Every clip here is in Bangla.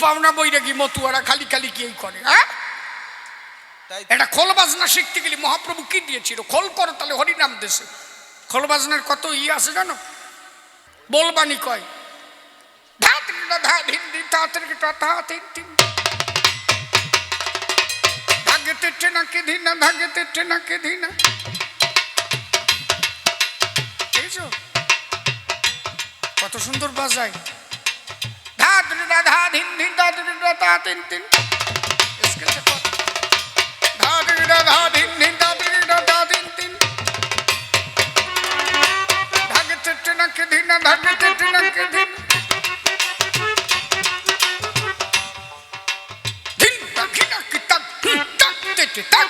পাওনা বৈরাগী মতুয়ারা খালি খালি কি করে হ্যাঁ? এটা খোল বাজনা শিখতে গেলে মহাপ্রভু কি দিয়েছিল? খোল করো তাহলে হরিনাম দেশে। খোল বাজনার কত ই আছে জানো? বলবানি কয় ধা ধিন তিন তিন কত সুন্দর বাজায়। ধিন ধিন ধা তিন টা ধা তিন তিন স্কেচে কর ধা তিন টা ধা ধিন ধিন ধা তিন টা ধা তিন তিন ধাগে তেটে নাকে ধিনা ধাগে তেটে নাকে ধিনা ধিন তা ধিনা কি তাক ধিন তাক তেটে তাক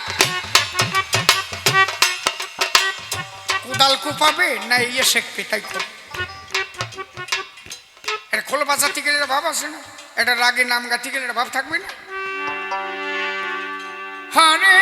কোদাল কোপাবে না ইয়ে শেখবে তাই করবে খোল গেলে একটা ভাব আসে না? এটা রাগে নাম গা একটা ভাব থাকবে না? হরে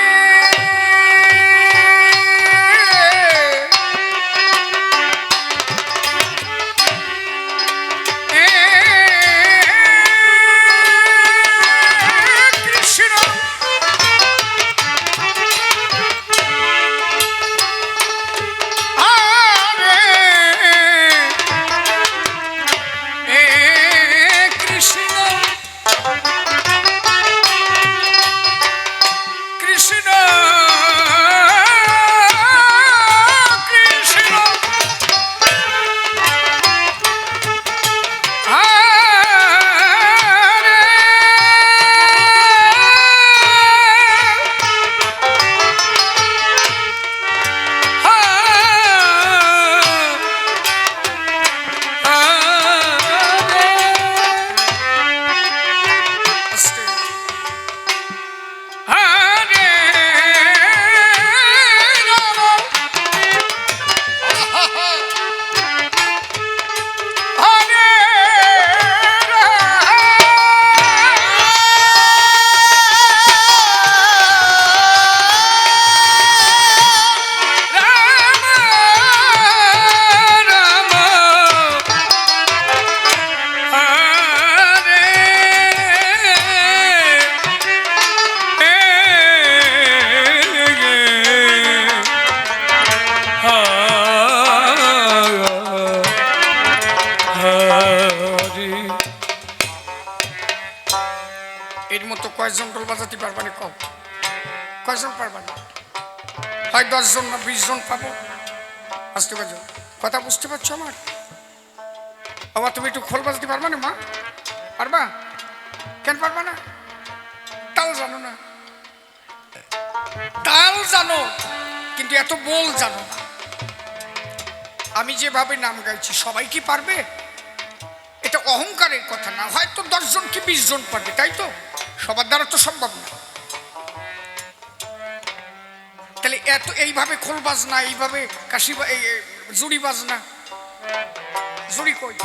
কয়জন পারবানি হয় দশজন না বিশ জন পাবো আসতে পারছ কথা বুঝতে পারছ আমার? বাবা, তুমি একটু খোল বাজাতে পারবা না, মা? পারবা? কেন পারবা না? তাল জানো না। তাল জানো, কিন্তু এত বল জানো না। আমি যেভাবে নাম গাইছি, সবাই কি পারবে? এটা অহংকারের কথা না, হয়তো দশজন কি বিশ জন পারবে, তাই তো? সবার দ্বারা তো সম্ভব না। এত এইভাবে খোল বাজনা এইভাবে কাশি জুড়ি বাজনা। জুড়ি কই?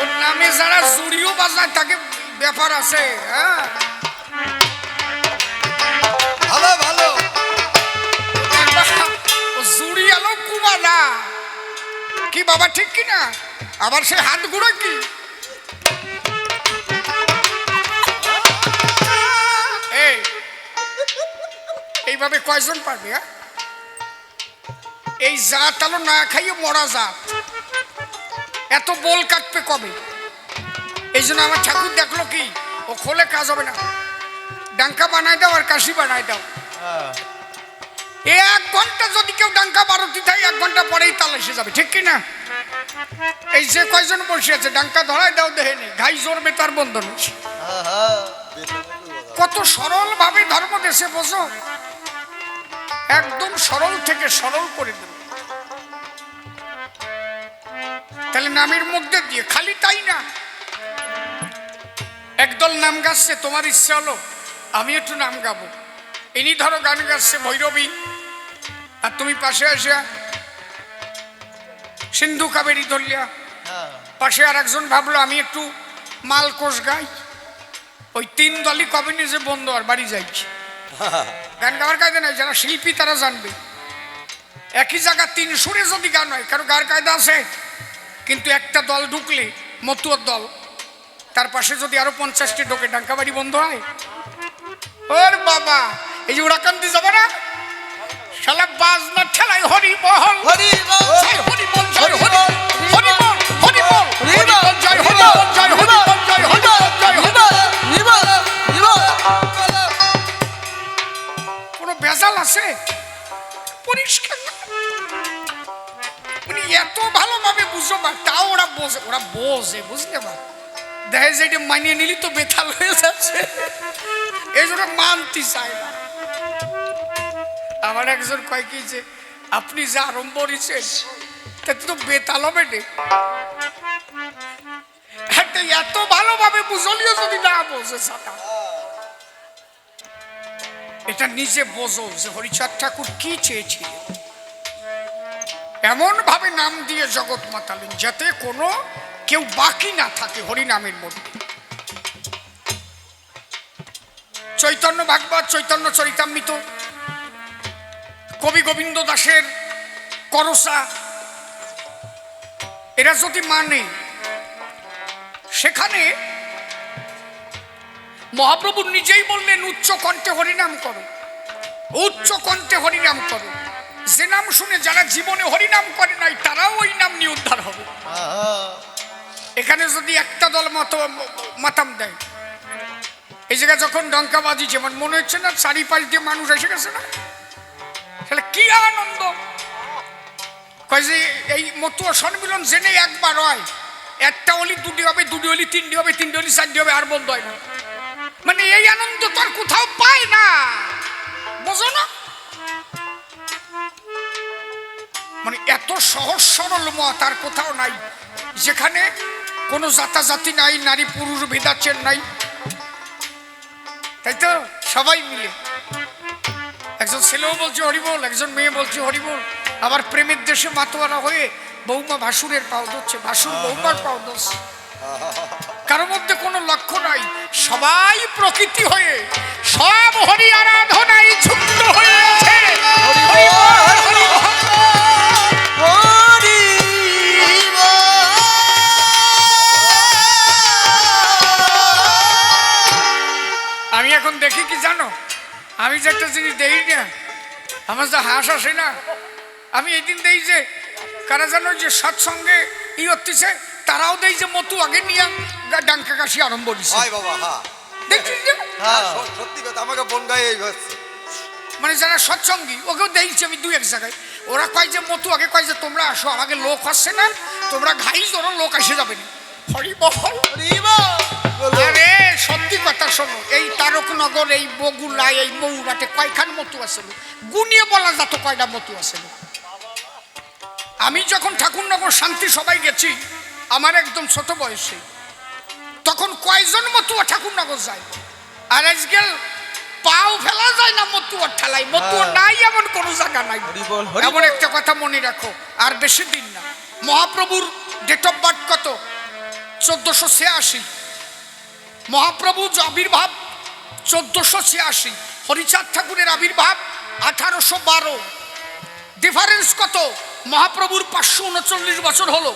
ওর নামে যারা জুড়িও বাজায় তাকে ব্যাপার আছে হ্যাঁ? ভালো ভালো। জুড়ি আলো কুবা না। কি বাবা ঠিক কি না আবার সে হাত গুঁড়ো কি? এইভাবে কয়জন পারবে হ্যাঁ? এই জাত আলো না খাইয়ে মরা জাত। এত বল কাটবে কবে? এই জন্য আমার ঠাকুর দেখল কি ও খোলে কাজ হবে না। ডাঙ্কা বানাই দাও আর কাশি বানাই দাও। হ্যাঁ। এক ঘণ্টা যদি কেউ ডাঙ্কা বারোটি থাকে এক ঘণ্টা পরেই তাল এসে যাবে ঠিক কি না? এই যে কয়জন বসে আছে ডাঙ্কা ধরাই দাও দেহে নেই ঘাই জোরবে তার বন্ধন। বেতনের কথা। কত সরল ভাবে ধর্ম দেশে বোঝো। একদম সরল থেকে সরল করে দেবে। তাহলে নামের মধ্যে দিয়ে, খালি তাই না? একদল নাম গাচ্ছে, তোমার ইচ্ছে হলো আমি একটু নাম গাবো। ইনি ধরো গান গাচ্ছে ভৈরবী, আর তুমি পাশে আসিয়া সিন্ধু কাবেরি ধরলিয়া পাশে আর একজন ভাবলো, আমি একটু মালকোষ গাই। ওই তিন দলই কবে নিজে বন্ধ আর বাড়ি যাইছি। গান গাওয়ার কাজে নাই যারা শিল্পী তারা জানবে। একই জায়গা তিন সুরে যদি গান হয় কারও গার কায়দা আছে কিন্তু একটা দল ঢুকলে মতুয়ার দল তার পাশে যদি আরও পঞ্চাশটি ঢোকে ডাঙ্কাবাড়ি বন্ধ হয়? ওর বাবা এই যে ওরাকান্দি যাবে না? শালা বাজনা ঠেলাই হরি বহল হরি বল হরি বল হরি বল হরি বল হরি বল হরি বল জয় হরি বল জয় হরি বল জয় হরি দেখে যে এটা মানিয়ে নিলি তো বেতাল হয়ে যাচ্ছে। এই জন্য মানতে চায় না। আমার একজন কয় কি যে, আপনি যে আরম্ভ করেছেন, তাতে তো বেতাল হবে একটা এত ভালোভাবে বুঝলিও যদি না বোঝে সাটা এটা নিজে বোঝো যে হরিচাঁদ ঠাকুর কি চেয়েছিল। এমন ভাবে নাম দিয়ে জগৎ মাতালেন যাতে কোনো কেউ বাকি না থাকে হরিনামের মধ্যে। চৈতন্য ভাগবত, চৈতন্য চরিতামৃত, কবি গোবিন্দ দাসের করসা, এরা যদি মানে সেখানে মহাপ্রভু নিজেই বললেন, উচ্চ কণ্ঠে হরিনাম করো, উচ্চ কণ্ঠে হরিনাম করো। যে নাম শুনে যারা জীবনে হরিনাম করে নাই, তারাও ওই নাম নিয়ে উদ্ধার হবে। এখানে যদি একটা দল মত, মাতাম দেয়, এই জায়গায় যখন ডঙ্কা বাজি যেমন মনে হচ্ছে না চারি চারিপাশ দিয়ে মানুষ এসে গেছে না? তাহলে কি আনন্দ? কয় যে এই মতুয়া সম্মিলন জেনে একবার হয়, একটা অলি, দুটি হবে, দুটি অলি, তিনটি হবে, তিনটি অলি, চারটি হবে, আর বন্ধ হয় না। মানে এই আনন্দ তো আর কোথাও পায় না। বোঝো না? মানে এত সহজ সরল মত আর কোথাও নাই। যেখানে কোনো জাতাজাতি নাই নারী পুরুষ ভেদাচ্ছেন নাই। তাই তো? সবাই মিলে। একজন ছেলেও বলছে হরিবল একজন মেয়ে বলছে হরিবল। আবার প্রেমের দেশে মাতোয়ারা হয়ে বৌমা ভাসুরের পাও ধরছে ভাসুর বৌমার পাও ধরছে। কারোর মধ্যে কোনো লক্ষ্য নাই। সবাই প্রকৃতি হয়ে সব হরি আমার যে হাঁস আসে না। আমি এই দিন দেই যে কারা জানো যে সৎসঙ্গে ই হচ্ছে তারাও দেই যে মতু আগে নিয়ে ডাঙ্কা কাশি আরম্ভ হয় বাবা হ্যাঁ দেখছিস সত্যি কথা আমাকে বন গায়ে এই হচ্ছে। মানে যারা সৎসঙ্গী ওকেও দেখছি আমি দুই এক জায়গায়। ওরা কয় যে মতু আগে কয় যে তোমরা আসো আমাকে লোক আসছে না তোমরা ঘাই ধরো লোক এসে যাবে না। হরি বল। আরে তারকনগর এই বগুলা এই বৌরাটে কয়খান মতো আছে গুনিয়ে বলা যাতো কয়টা মতো আছে আমি যখন ঠাকুরনগর শান্তি সবাই গেছি আমার একদম ছোট বয়সে তখন কয়জন মতুয়া ঠাকুরনগর যায়? আর আজকাল পাও ফেলা যায় না মতুয়ার ঠেলাই মতুয়া নাই এমন কোনো জায়গা নাই। এমন একটা কথা মনে রাখো আর বেশি দিন না। মহাপ্রভুর ডেট অফ বার্থ কত? চোদ্দশো ছিয়াশি। মহাপ্রভু যে আবির্ভাব চোদ্দশো ছিয়াশি। হরিচাঁদ ঠাকুরের আবির্ভাব আঠারোশো বারো। ডিফারেন্স কত? মহাপ্রভুর পাঁচশো উনচল্লিশ বছর হলো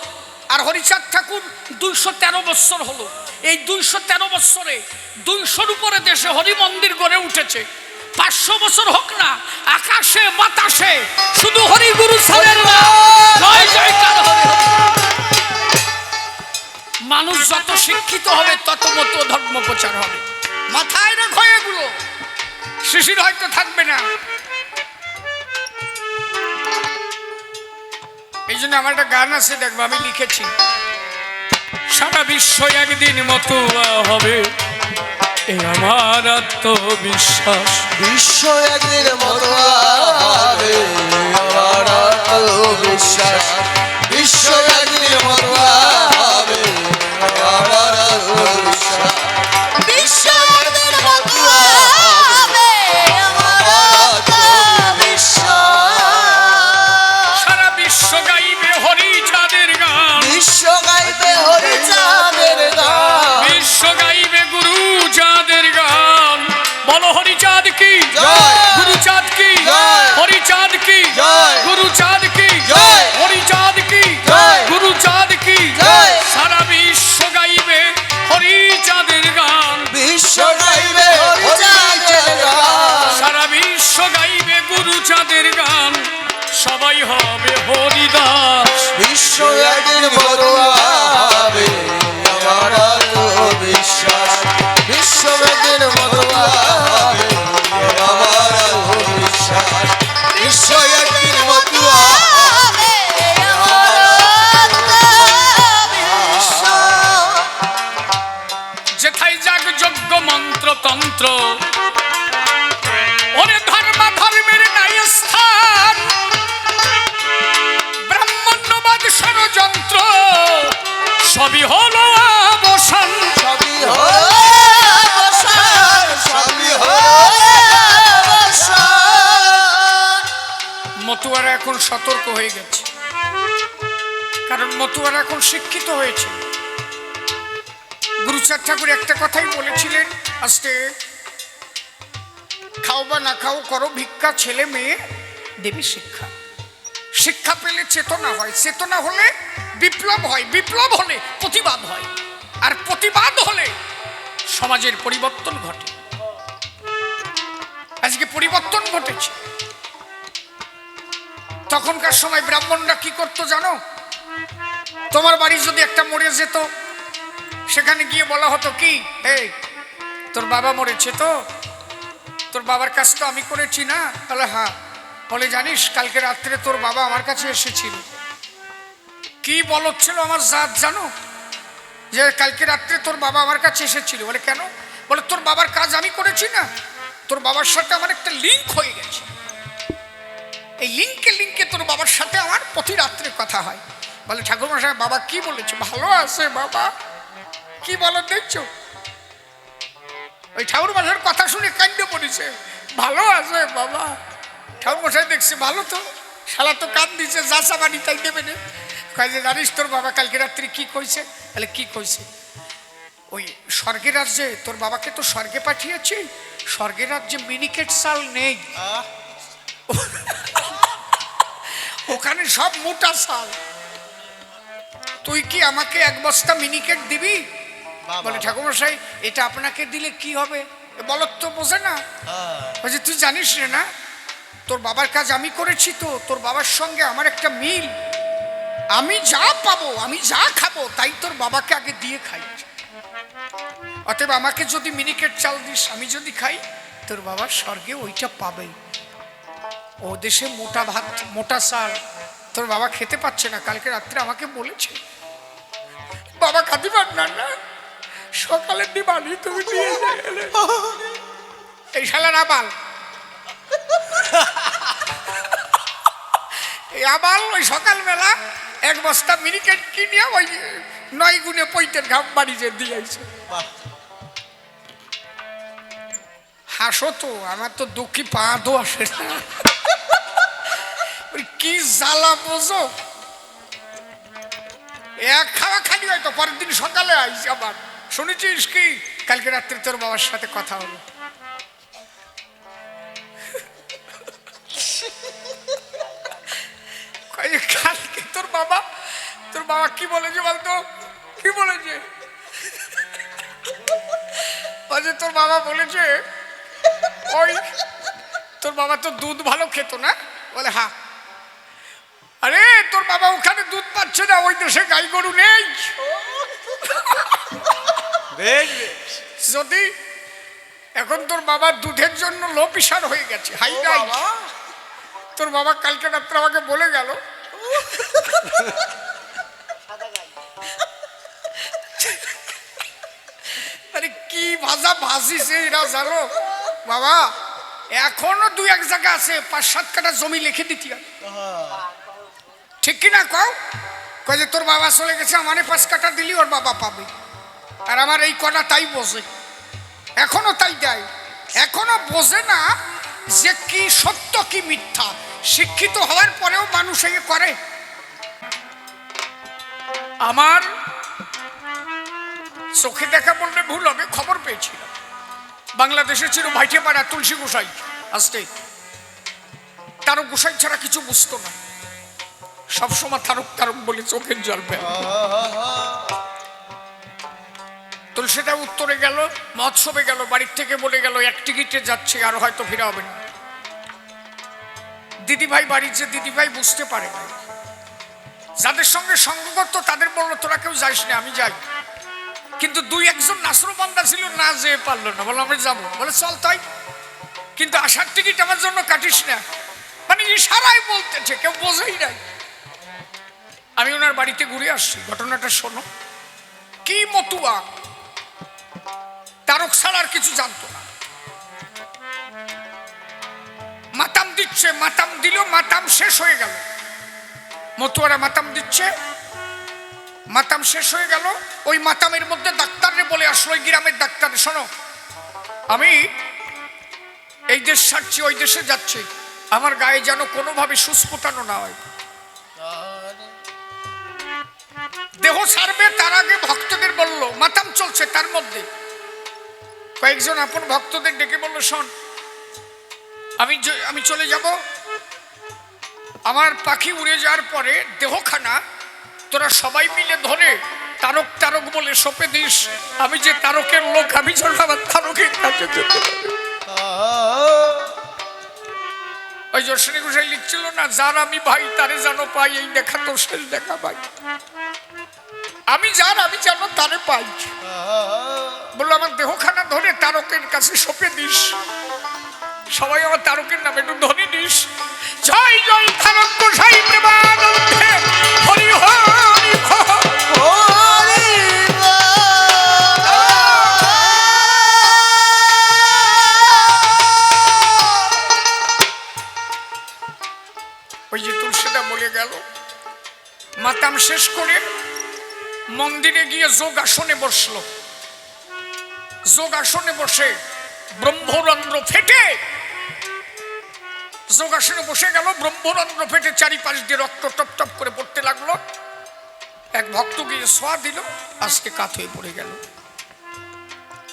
আর হরিচাঁদ ঠাকুর দুইশো তেরো বৎসর হলো। এই দুইশো তেরো বৎসরে দুইশোর উপরে দেশে হরি মন্দির গড়ে উঠেছে। পাঁচশো বছর হোক না, আকাশে, বাতাসে, শুধু হরি গুরু। মানুষ যত শিক্ষিত হবে, তত মতো ধর্ম প্রচার হবে। মাথায় রেখো এগুলো। শিশির হয়তো থাকবে না। এই জন্য আমার একটা গান আছে, দেখব, আমি লিখেছি। সারা বিশ্ব একদিন মতুয়া হবে। এ আমার আত্মবিশ্বাস। বিশ্ব একদিন মরবে আমার বিশ্বাস বিশ্ব গাইবে গুরু চাঁদের গান। সবাই হবে হরিদাস। বিশ্ব একদিন হবে আমার বিশ্বাস বিশ্ব একদিন বড় হবে আমার যাক যজ্ঞ মন্ত্রতন্ত্র সবই হলো অবসান। সবই হলো অবসান, সবই হলো অবসান। মতুয়ারা এখন সতর্ক হয়ে গেছে। কারণ মতুয়ারা এখন শিক্ষিত হয়েছে। গুরুচাঁদ ঠাকুর একটা কথাই বলেছিলেন আজকে খাও বা না খাও করো ভিক্ষা ছেলে মেয়ে দেবে শিক্ষা। শিক্ষা পেলে চেতনা হয়। চেতনা হলে বিপ্লব হয়। বিপ্লব হলে প্রতিবাদ হয়। আর প্রতিবাদ হলে সমাজের পরিবর্তন ঘটে। আজকে পরিবর্তন ঘটেছে। তখনকার সময় ব্রাহ্মণরা কি করতো জানো? তোমার বাড়ি যদি একটা মরে যেত, সেখানে গিয়ে বলা হতো কি, এই, তোর বাবা মরেছে তো? তোর বাবার কাজ তো আমি করেছি না? তাহলে হ্যাঁ। বলে, জানিস, কালকে রাত্রে তোর বাবা আমার কাছে এসেছিল। কি বলছিল আমার জাত জানো? যে কালকে রাত্রে তোর বাবা আমার কাছে এসেছিল। বলে, কেন? বলে, তোর বাবার কাজ আমি করেছি না। তোর বাবার সাথে আমার একটা লিঙ্ক হয়ে গেছে। এই লিঙ্কে লিঙ্কে তোর বাবার সাথে আমার প্রতি রাত্রে কথা হয়। বলে, ঠাকুরমশাই, বাবা কি বলেছে? ভালো আছে, বাবা। কি বলো, দেখছ? ওই ঠাকুর মশাইয়ের কথা শুনে কান্দে পড়েছে ভালো আছে, বাবা। ঠাকুর মশাই দেখছে ভালো তো। শালা তো কান দিছে যা সাবানি তাই দেবে না। কয় যে জানিস তোর বাবা কালকে রাত্রি কি কইছে? তাহলে কি কইছে? ওই স্বর্গের রাজ্যে তোর বাবাকে তো স্বর্গে পাঠিয়েছি। স্বর্গের রাজ্যে মিনিকেট চাল নেই। ওখানে সব মোটা চাল। তুই কি আমাকে এক বস্তা মিনিকেট দিবি। বলে ঠাকুরমশাই এটা আপনাকে দিলে কি হবে? এ বলত তো বোঝে না। হ্যাঁ। বলছে তুই জানিস রে না তোর বাবার কাজ আমি করেছি তো, তোর বাবার সঙ্গে আমার একটা মিল। আমি যা পাবো, আমি যা খাব, তাই তোর বাবাকে আগে দিয়ে খাই। অতএব আমাকে যদি মিনিকেট চাল দিস, আমি যদি খাই, তোর বাবার স্বর্গে ওইটা পাবেই। ও দেশে মোটা ভাত, মোটা সার, তোর বাবা খেতে পাচ্ছে না, কালকে রাত্রে আমাকে বলেছে। বাবা খাতে পার না না সকালের দিবানি তুমি এই শালার আবাল আবাল ওই সকালবেলা এক বস্তা মিনিকেট কিনিয়া ওই নয় গুণে পৈতের ঘাম বাড়িতে দিয়েছে। হাসো তো আমার তো দুঃখী পাঁদও আসে না। ওই কি জ্বালা বোঝো। এক খাওয়া খালি হয়তো পরের দিন সকালে আইসি আবার। শুনেছিস কি? কালকে রাত্রে তোর বাবার সাথে কথা হলো। যে কালকে তোর বাবা? তোর বাবা কি বলেছে বলতো? কি বলেছে? বলছে তোর বাবা বলেছে ওই তোর বাবা তো দুধ ভালো খেত না? বলে হ্যাঁ। আরে তোর বাবা ওখানে দুধ পাচ্ছে না ওই দেশে গাই গরু নেই। যদি এখন তোর বাবা দুধের জন্য লো প্রেশার হয়ে গেছে হাই তোর বাবা কালকে রাত্রে আমাকে বলে গেল আরে কি ভাজা ভাজিছে এরা জানো? বাবা, এখনও দুই এক জায়গা আছে, পাঁচ সাত কাটা জমি লিখে দিতি। ঠিক কি না কও? কয় যে তোর বাবা চলে গেছে, আমারে পাঁচ কাটা দিলি, ওর বাবা পাবে। আর আমার এই কটা তাই বোঝে। এখনও তাই দেয়। এখনও বোঝে না যে কি সত্য, কি মিথ্যা। শিক্ষিত হওয়ার পরেও মানুষ এই করে। আমার চোখে দেখা বললে ভুল হবে, খবর পেয়েছিলাম। বাংলাদেশে ছিল ভাইটেপাড়া তুলসী গোসাই আসতে। তারও গোসাই ছাড়া কিছু বুঝতো না। সবসময় তারক তারক বলে চোখের জল পেয়ে তুলসীটা উত্তরে গেল মহোৎসবে গেল, বাড়ির থেকে বলে গেল, এক টিকিটে যাচ্ছে, আর হয়তো ফিরে হবে না। দিদিভাই বাড়ির যে দিদিভাই বুঝতে পারে যাদের সঙ্গে সঙ্গ করতো তাদের বলল, তোরা কেউ যাইস না, আমি যাই। কিন্তু দুই একজন নাসরবান্দা ছিল, না যেয়ে পারল না। বলল আমি যাব। বলে, চল তাই। কিন্তু আসার টিকিট আমার জন্য কাটিস না। মানে ইশারায় বলতেছে, কেউ বোঝেই নাই। আমি ওনার বাড়িতে ঘুরে আসছি, ঘটনাটা শোনো। কি মতুয়া। তারক ছাড়া আর কিছু জানতো না। দিচ্ছে মাতাম দিল, মাতাম শেষ হয়ে গেল। মতুয়ারা মাতাম দিচ্ছে, মাতাম শেষ হয়ে গেল। ওই মাতামের মধ্যে ডাক্তাররে বলে আসলো, ওই গ্রামের ডাক্তার, শোনো, আমি এই দেশ ছাড়ছি, ওই দেশে যাচ্ছি। আমার গায়ে যেন কোনোভাবে সুস্ফোটানো না হয়। দেহ ছাড়বে, তার আগে ভক্তদের বলল, মাতাম চলছে তার মধ্যে। কয়েকজন আপন ভক্তদের ডেকে বলল, শোন আমি আমি চলে যাব। আমার পাখি উড়ে যাওয়ার পরে দেহখানা, তোরা সবাই মিলে ধরে তারক তারক বলে সপে দিস। আমি যে তারকের লোক, আমি যেন তারকের কাছে ওই যশনী ঘোষাই লিখছিল না, যার আমি ভাই, তারে জানো পাই, এই দেখা তো শেষ দেখা ভাই। আমি যার, আমি যেন তারে পাই। বলল, আমার দেহখানা ধরে তারকের কাছে সপে দিস। সবাই আমার তারকের নামে একটু ধরে দিস। জয় জয় তারক গোসাই প্রেমানন্দে। হরি হরি। ওই যে তুলসীটা বলে গেল। মাতাম শেষ করে মন্দিরে গিয়ে যোগ আসনে বসল। যোগ আসনে বসে ব্রহ্মরন্ধ্র ফেটে যোগাসনে বসে গেল ব্রহ্মরন্ধ্র ফেটে চারিপাশ দিয়ে রক্ত টপ টপ করে পড়তে লাগল। এক ভক্ত গিয়ে সোয়া দিল, আজকে কাত হয়ে পড়ে গেল।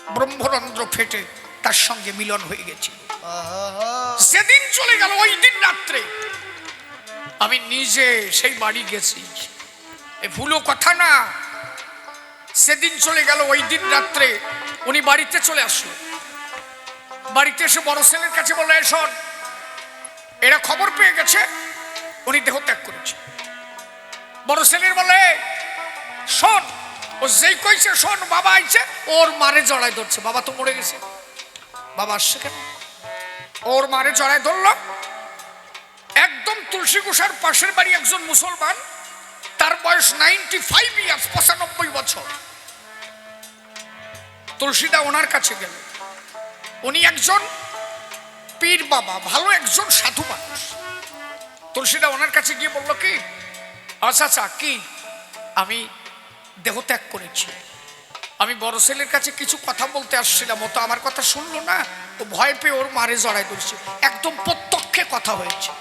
ব্রহ্মরন্ধ্র ফেটে তার সঙ্গে মিলন হয়ে গেছিল। সেদিন চলে গেল, ওই দিন রাত্রে আমি নিজে সেই বাড়ি গেছি। এ ভুলো কথা না। সেদিন চলে গেল, ওই দিন রাত্রে উনি বাড়িতে চলে আসলো। বাড়িতে এসে বড় ছেলের কাছে বলল "এই শোন এরা খবর পেয়ে গেছে, উনি দেহ ত্যাগ করেছে। বড় ছেলের বলে, শোন, ও যেই কইছে শোন, বাবা আইছে, ওর মারে জড়াই ধরছে, বাবা তো মরে গেছে। বাবা আসছে কেন? ওর মারে জড়াই ধরলো। একদম তুলসী গোসার পাশের বাড়ি একজন মুসলমান, তার বয়স নাইনটি ফাইভ ইয়ার্স পঁচানব্বই বছর। তুলসীদা ওনার কাছে গেল। উনি একজন পীর বাবা, ভালো একজন সাধু মানুষ। তুলসীদা ওনার কাছে গিয়ে বলল, কি? আচ্ছা আচ্ছা কি? আমি দেহত্যাগ করেছি। আমি বড় ছেলের কাছে কিছু কথা বলতে আসছিলাম, ও তো আমার কথা শুনলো না। ও ভয় পেয়ে ওর মারে জড়াই ধরছে। একদম প্রত্যক্ষে কথা হয়েছে।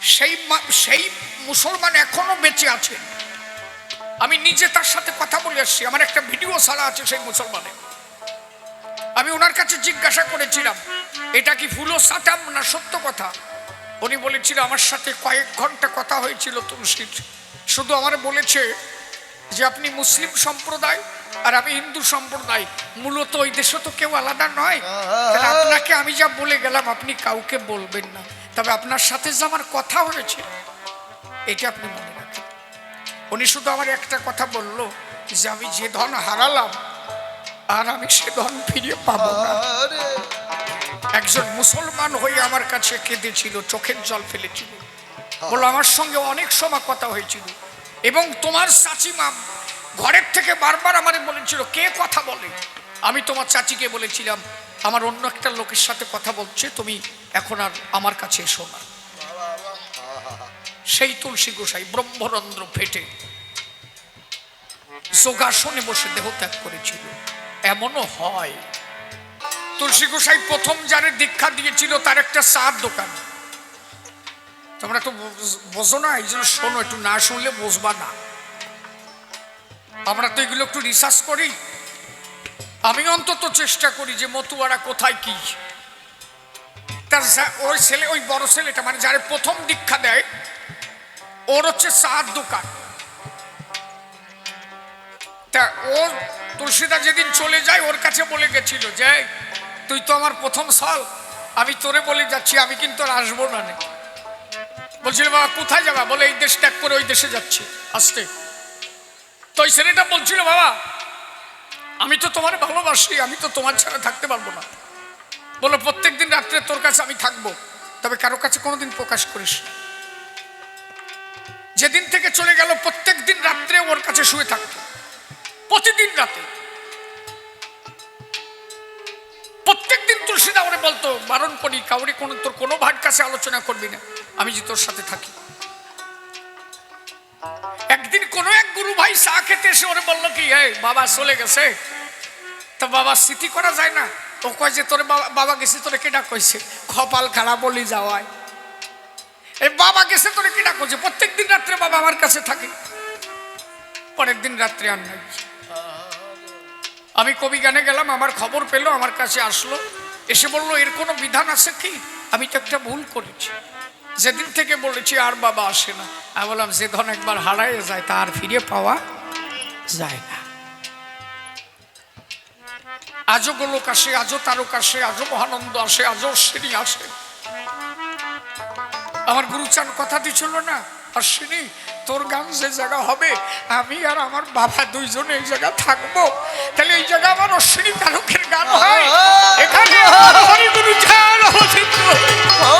সেই সেই মুসলমান এখনও বেঁচে আছে। আমি নিজে তার সাথে কথা বলে আসছি। আমার একটা ভিডিও ছাড়া আছে সেই মুসলমানের। আমি ওনার কাছে জিজ্ঞাসা করেছিলাম, এটা কি ফুলো সাটাম না সত্য কথা? উনি বলেছিল, আমার সাথে কয়েক ঘণ্টা কথা হয়েছিল তুলসীর। শুধু আমার বলেছে যে, আপনি মুসলিম সম্প্রদায় আর আমি হিন্দু সম্প্রদায়। মূলত ওই দেশে তো কেউ আলাদা নয়। আপনাকে আমি যা বলে গেলাম, আপনি কাউকে বলবেন না। তবে আপনার সাথে যে আমার কথা হয়েছে, এটা আপনি মনে রাখেন। উনি শুধু আমার একটা কথা বলল যে, আমি যে ধন হারালাম আর আমি সে ধন ফিরিয়ে পাবো না। একজন মুসলমান হয়ে আমার কাছে কেঁদেছিল চোখের জল ফেলেছিল। বলল আমার সঙ্গে অনেক সময় কথা হয়েছিল। এবং তোমার চাচিমা ঘরের থেকে বারবার আমারে বলেছিল কে কথা বলে? আমি তোমার চাচিকে বলেছিলাম আমার অন্য একটা লোকের সাথে কথা বলছে তুমি এখন আর আমার কাছে এসো না। সেই তুলসী গোসাই ব্রহ্মরন্ধ্র ফেটে যোগাসনে বসে দেহ ত্যাগ করেছিল। এমনও হয়। তুলসী গোসাই প্রথম যারে দীক্ষা দিয়েছিল, তার একটা চার দোকান। তোমরা তো বোঝো না, এই জন্য শোনো, একটু না শুনলে বুঝবা না। আমরা তো এগুলো একটু রিসার্চ করি। আমি অন্তত চেষ্টা করি যে মতুয়ারা কোথায় কি। তার ওই ছেলে, ওই বড় ছেলেটা মানে যারা প্রথম দীক্ষা দেয়, ওর হচ্ছে চার দোকান। তা ও তুলসীদা যেদিন চলে যায়, ওর কাছে বলে গেছিল যে তুই তো আমার প্রথম সাল, আমি তোরে বলে যাচ্ছি, আমি কিন্তু আর আসব না নে। বলছিল, বাবা, কোথায় যাবা? বলে, এই দেশ ত্যাগ করে ওই দেশে যাচ্ছে, আসতে। তো ওই ছেলেটা বলছিল, বাবা, আমি তো তোমার ভালোবাসি, আমি তো তোমার ছাড়া থাকতে পারব না। বলো প্রত্যেক দিন রাত্রে তোর কাছে আমি থাকব, তবে কারও কাছে কোনোদিন প্রকাশ করিস যেদিন থেকে চলে গেল প্রত্যেক দিন রাত্রে ওর কাছে শুয়ে থাকতো। প্রতিদিন রাতে। প্রত্যেক দিন তুলসীদা ওরে বলতো, বারণ করি, কাউরে কোনো, তোর কোনো ভাগ কাছে আলোচনা করবি না, আমি যে তোর সাথে থাকি। একদিন কোনো এক গুরু ভাই চা খেতে এসে ওরে বলল কি হ্যাঁ বাবা চলে গেছে। তা বাবা স্মৃতি করা যায় না? ও কয় যে, তোর বাবা বাবা গেছে, তোরে কেডা কইছে? খপাল খারাপ বলি যাওয়ায়। এই বাবা গেছে, তোরে কেডা কইছে? প্রত্যেক দিন রাত্রে বাবা আমার কাছে থাকে। পরের দিন রাত্রে আর নাই। আমি কবি গানে গেলাম, আমার খবর পেল, আমার কাছে আসলো, এসে বলল, এর কোনো বিধান আছে কি? আমি তো একটা ভুল করেছি। যেদিন থেকে বলেছি, আর বাবা আসে না। আমি বললাম, যে ধন একবার হারায় যায়, তা আর ফিরে পাওয়া যায় না। আজও গোলক আসে, আজও তারক আসে, আজও মহানন্দ আসে, আজও অশ্বিনী আসে। আমার গুরুচান কথা দিছিল না অশ্বিনী তোর গান যে জায়গা হবে আমি আর আমার বাবা দুইজনে এই জায়গা থাকব। তাহলে এই জায়গা আমার অশ্বিনী তালুকের গান হয়। এখানে হরিগুরু ও